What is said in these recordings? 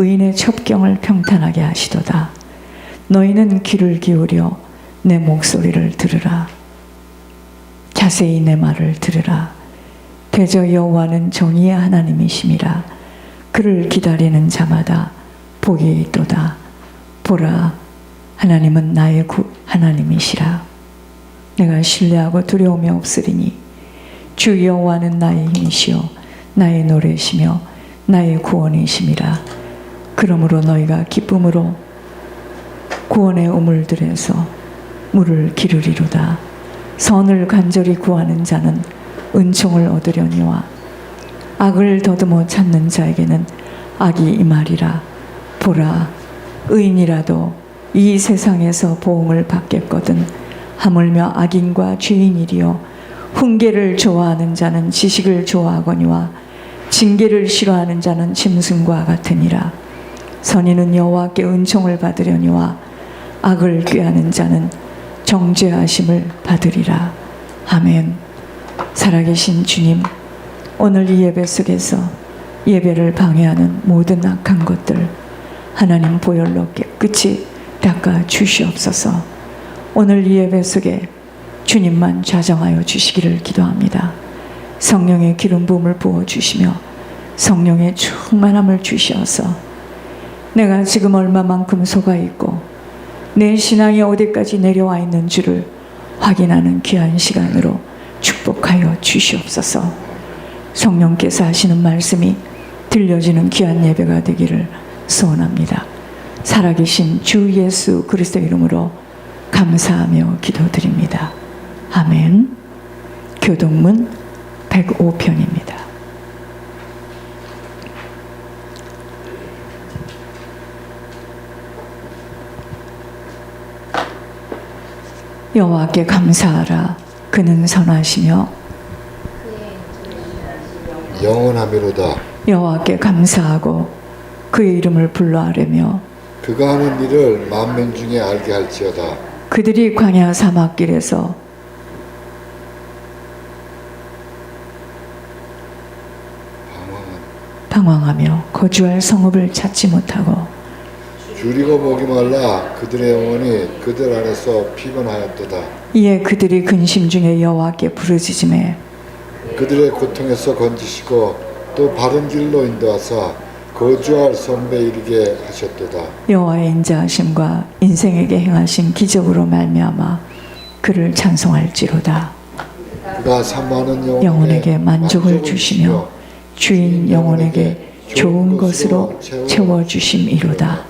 의인의 첩경을 평탄하게 하시도다. 너희는 귀를 기울여 내 목소리를 들으라. 자세히 내 말을 들으라. 대저 여호와는 정의의 하나님이심이라. 그를 기다리는 자마다 복이 있도다. 보라, 하나님은 나의 구 하나님이시라. 내가 신뢰하고 두려움이 없으리니 주 여호와는 나의 힘이시요 나의 노래시며 나의 구원이심이라. 그러므로 너희가 기쁨으로 구원의 우물들에서 물을 기르리로다. 선을 간절히 구하는 자는 은총을 얻으려니와 악을 더듬어 찾는 자에게는 악이 임하리라. 보라, 의인이라도 이 세상에서 보응을 받겠거든 하물며 악인과 죄인이리요 훈계를 좋아하는 자는 지식을 좋아하거니와 징계를 싫어하는 자는 짐승과 같으니라. 선인은 여호와께 은총을 받으려니와 악을 꾀하는 자는 정죄하심을 받으리라. 아멘. 살아계신 주님, 오늘 이 예배 속에서 예배를 방해하는 모든 악한 것들 하나님 보혈로 깨끗이 닦아 주시옵소서. 오늘 이 예배 속에 주님만 좌정하여 주시기를 기도합니다. 성령의 기름 부음을 부어 주시며 성령의 충만함을 주시어서 내가 지금 얼마만큼 속아 있고 내 신앙이 어디까지 내려와 있는 줄을 확인하는 귀한 시간으로 축복하여 주시옵소서. 성령께서 하시는 말씀이 들려지는 귀한 예배가 되기를 소원합니다. 살아계신 주 예수 그리스도 이름으로 감사하며 기도드립니다. 아멘. 교동문 105편입니다. 여호와께 감사하라. 그는 선하시며 영원하미로다. 여호와께 감사하고 그의 이름을 불러하려며 그가 하는 일을 만민 중에 알게 할지어다. 그들이 광야 사막길에서 방황하며 거주할 성읍을 찾지 못하고 줄이고 목이 말라 그들의 영혼이 그들 안에서 피곤하였도다. 이에 그들이 근심 중에 여호와께 부르짖음에 그들의 고통에서 건지시고 또 바른 길로 인도하사 거주할 성배 이르게 하셨도다. 여호와의 인자하심과 인생에게 행하신 기적으로 말미암아 그를 찬송할지로다 그가 사모하는 영혼에게 만족을 주시며 주인 영혼에게 좋은 것으로 채워 주심이로다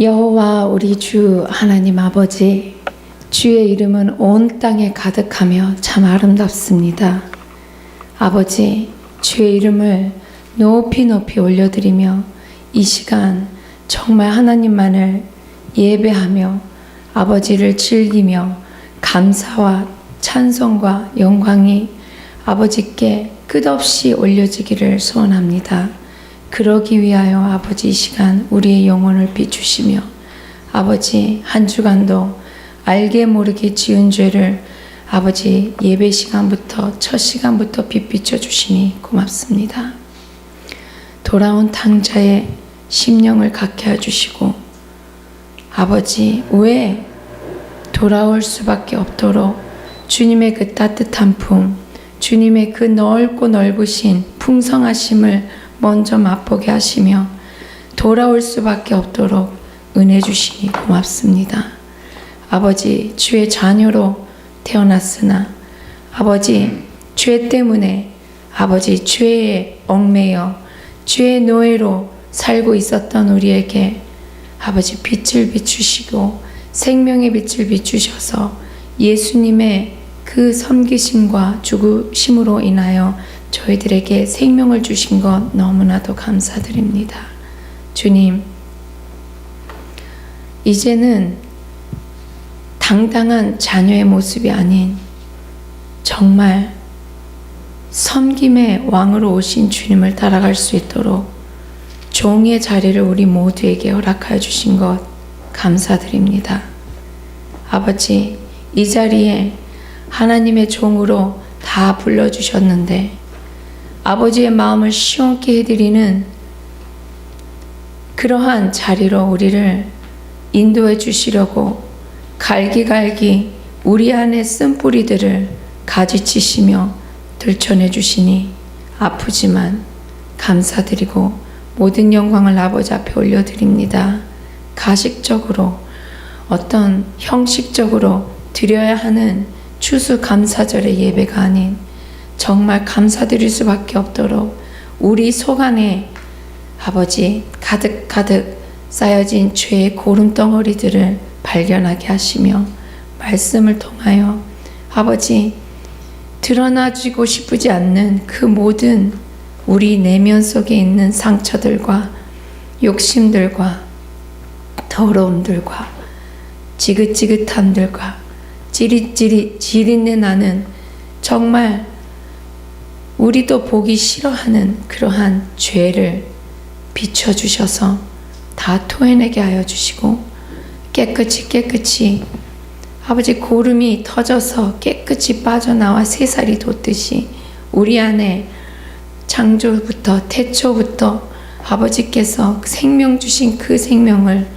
여호와 우리 주 하나님 아버지 주의 이름은 온 땅에 가득하며 참 아름답습니다. 아버지 주의 이름을 높이 높이 올려드리며 이 시간 정말 하나님만을 예배하며 아버지를 즐기며 감사와 찬송과 영광이 아버지께 끝없이 올려지기를 소원합니다. 그러기 위하여 아버지 이 시간 우리의 영혼을 비추시며 아버지 한 주간도 알게 모르게 지은 죄를 아버지 예배 시간부터 첫 시간부터 빛비춰 주시니 고맙습니다. 돌아온 탕자의 심령을 갖게 해주시고 아버지 왜 돌아올 수밖에 없도록 주님의 그 따뜻한 품, 주님의 그 넓고 넓으신 풍성하심을 먼저 맛보게 하시며 돌아올 수밖에 없도록 은혜 주시니 고맙습니다. 아버지 주의 자녀로 태어났으나 아버지 죄 때문에 아버지 죄에 얽매여 죄의 노예로 살고 있었던 우리에게 아버지 빛을 비추시고 생명의 빛을 비추셔서 예수님의 그 섬기심과 죽으심으로 인하여 저희들에게 생명을 주신 것 너무나도 감사드립니다. 주님, 이제는 당당한 자녀의 모습이 아닌 정말 섬김의 왕으로 오신 주님을 따라갈 수 있도록 종의 자리를 우리 모두에게 허락하여 주신 것 감사드립니다. 아버지, 이 자리에 하나님의 종으로 다 불러주셨는데 아버지의 마음을 시원케 해드리는 그러한 자리로 우리를 인도해 주시려고 갈기갈기 우리 안에 쓴 뿌리들을 가지치시며 들춰내 주시니 아프지만 감사드리고 모든 영광을 아버지 앞에 올려드립니다. 가식적으로 어떤 형식적으로 드려야 하는 추수 감사절의 예배가 아닌 정말 감사드릴 수밖에 없도록 우리 속 안에 아버지 가득가득 쌓여진 죄의 고름 덩어리들을 발견하게 하시며 말씀을 통하여 아버지 드러나지고 싶지 않는 그 모든 우리 내면 속에 있는 상처들과 욕심들과 더러움들과 지긋지긋함들과 찌릿찌릿 지린내 나는 정말 우리도 보기 싫어하는 그러한 죄를 비춰주셔서 다 토해내게 하여 주시고 깨끗이 깨끗이 아버지 고름이 터져서 깨끗이 빠져나와 새살이 돋듯이 우리 안에 창조부터 태초부터 아버지께서 생명 주신 그 생명을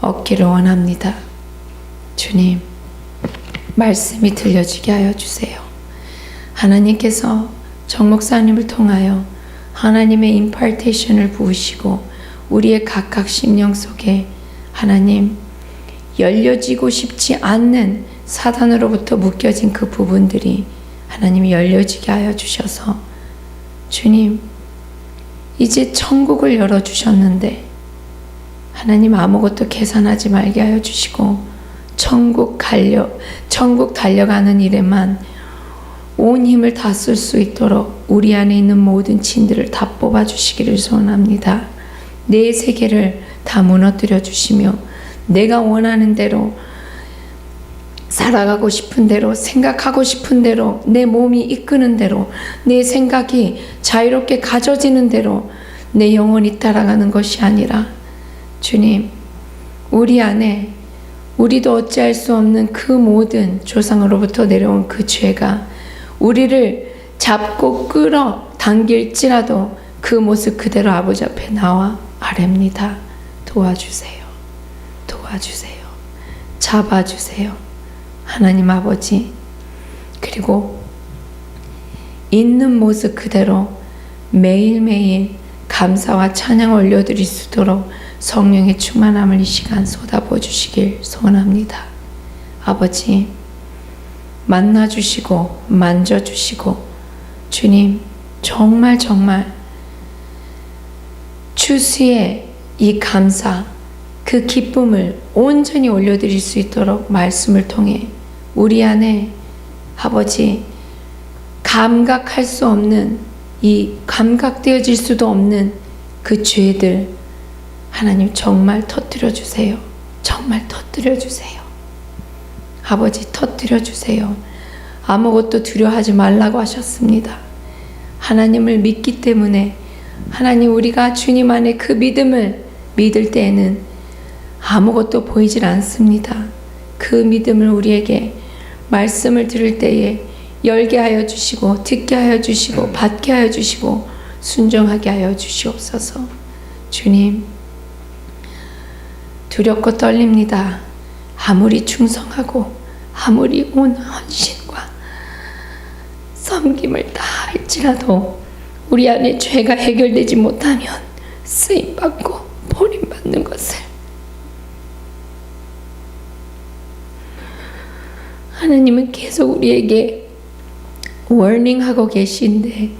얻기를 원합니다. 주님, 말씀이 들려지게 하여 주세요. 하나님께서 정 목사님을 통하여 하나님의 임파테이션을 부으시고 우리의 각각 심령 속에 하나님 열려지고 싶지 않는 사단으로부터 묶여진 그 부분들이 하나님이 열려지게 하여 주셔서 주님 이제 천국을 열어 주셨는데 하나님 아무것도 계산하지 말게 하여 주시고 천국 갈려 천국 달려가는 일에만 온 힘을 다 쓸 수 있도록 우리 안에 있는 모든 진들을 다 뽑아 주시기를 소원합니다. 내 세계를 다 무너뜨려 주시며 내가 원하는 대로 살아가고 싶은 대로 생각하고 싶은 대로 내 몸이 이끄는 대로 내 생각이 자유롭게 가져지는 대로 내 영혼이 따라가는 것이 아니라 주님 우리 안에 우리도 어찌할 수 없는 그 모든 조상으로부터 내려온 그 죄가 우리를 잡고 끌어 당길지라도 그 모습 그대로 아버지 앞에 나와 아랩니다. 도와주세요. 도와주세요. 잡아주세요. 하나님 아버지. 그리고 있는 모습 그대로 매일매일 감사와 찬양 올려드릴 수 있도록 성령의 충만함을 이 시간 쏟아부어 주시길 소원합니다. 아버지, 만나주시고, 만져주시고, 주님, 정말 정말 추수의 이 감사, 그 기쁨을 온전히 올려드릴 수 있도록 말씀을 통해 우리 안에 아버지 감각할 수 없는 이 감각되어질 수도 없는 그 죄들 하나님 정말 터뜨려 주세요. 정말 터뜨려 주세요. 아버지 터뜨려 주세요. 아무것도 두려워하지 말라고 하셨습니다. 하나님을 믿기 때문에 하나님 우리가 주님 안에 그 믿음을 믿을 때에는 아무것도 보이질 않습니다. 그 믿음을 우리에게 말씀을 들을 때에 열게 하여 주시고 듣게 하여 주시고 받게 하여 주시고 순종하게 하여 주시옵소서. 주님 두렵고 떨립니다. 아무리 충성하고 아무리 온 헌신과 섬김을 다 할지라도 우리 안에 죄가 해결되지 못하면 쓰임 받고 버림받는 것을. 하나님은 계속 우리에게 워닝하고 계신데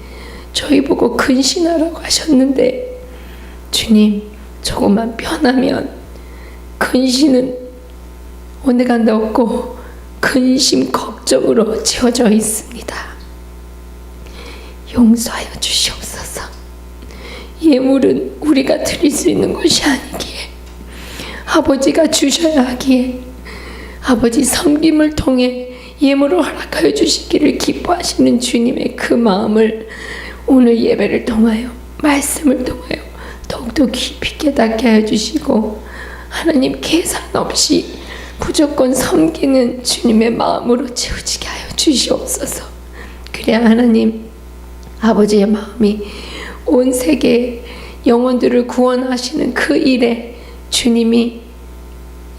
저희 보고 근신하라고 하셨는데 주님 조금만 변하면 근신은 온데간데 없고 근심 걱정으로 채워져 있습니다. 용서하여 주시옵소서. 예물은 우리가 드릴 수 있는 것이 아니기에 아버지가 주셔야 하기에 아버지 섬김을 통해 예물을 허락하여 주시기를 기뻐하시는 주님의 그 마음을 오늘 예배를 통하여 말씀을 통하여 더욱더 깊이 깨닫게 하여 주시고 하나님 계산 없이 무조건 섬기는 주님의 마음으로 채워지게 하여 주시옵소서. 그래야 하나님 아버지의 마음이 온 세계 영혼들을 구원하시는 그 일에 주님이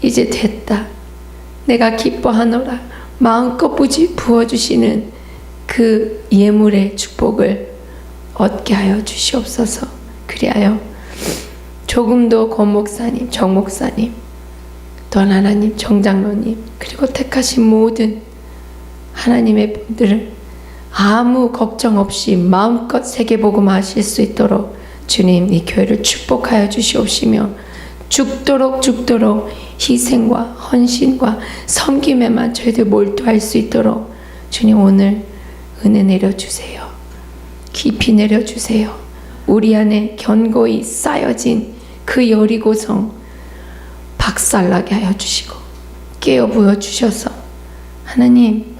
이제 됐다. 내가 기뻐하노라. 마음껏 부지 부어주시는 그 예물의 축복을 얻게 하여 주시옵소서. 그리하여 조금도 권 목사님, 정 목사님, 또 하나님 정장로님 그리고 택하신 모든 하나님의 분들을 아무 걱정 없이 마음껏 세계복음 하실 수 있도록 주님 이 교회를 축복하여 주시옵시며 죽도록 죽도록 희생과 헌신과 섬김에만 저희들 몰두할 수 있도록 주님 오늘 은혜 내려주세요. 깊이 내려주세요. 우리 안에 견고히 쌓여진 그 여리고성 박살나게 하여 주시고 깨어 부어 주셔서 하나님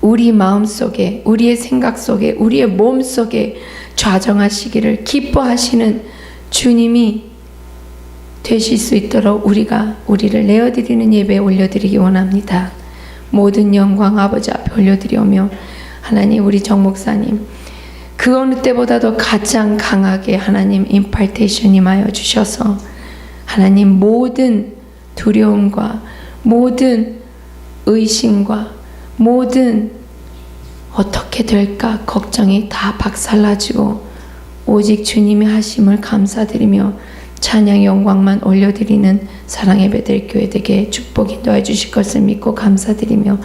우리 마음 속에 우리의 생각 속에 우리의 몸 속에 좌정하시기를 기뻐하시는 주님이 되실 수 있도록 우리가 우리를 내어드리는 예배에 올려드리기 원합니다. 모든 영광 아버지 앞에 올려드리오며 하나님 우리 정 목사님 그 어느 때보다도 가장 강하게 하나님 임팔테이션 임하여 주셔서 하나님 모든 두려움과 모든 의심과 모든 어떻게 될까 걱정이 다 박살나지고 오직 주님이 하심을 감사드리며 찬양 영광만 올려드리는 사랑의 베델 교회 되게 축복 인도해 주실 것을 믿고 감사드리며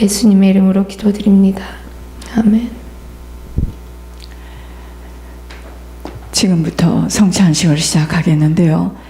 예수님의 이름으로 기도드립니다. 아멘. 지금부터 성찬식을 시작하겠는데요.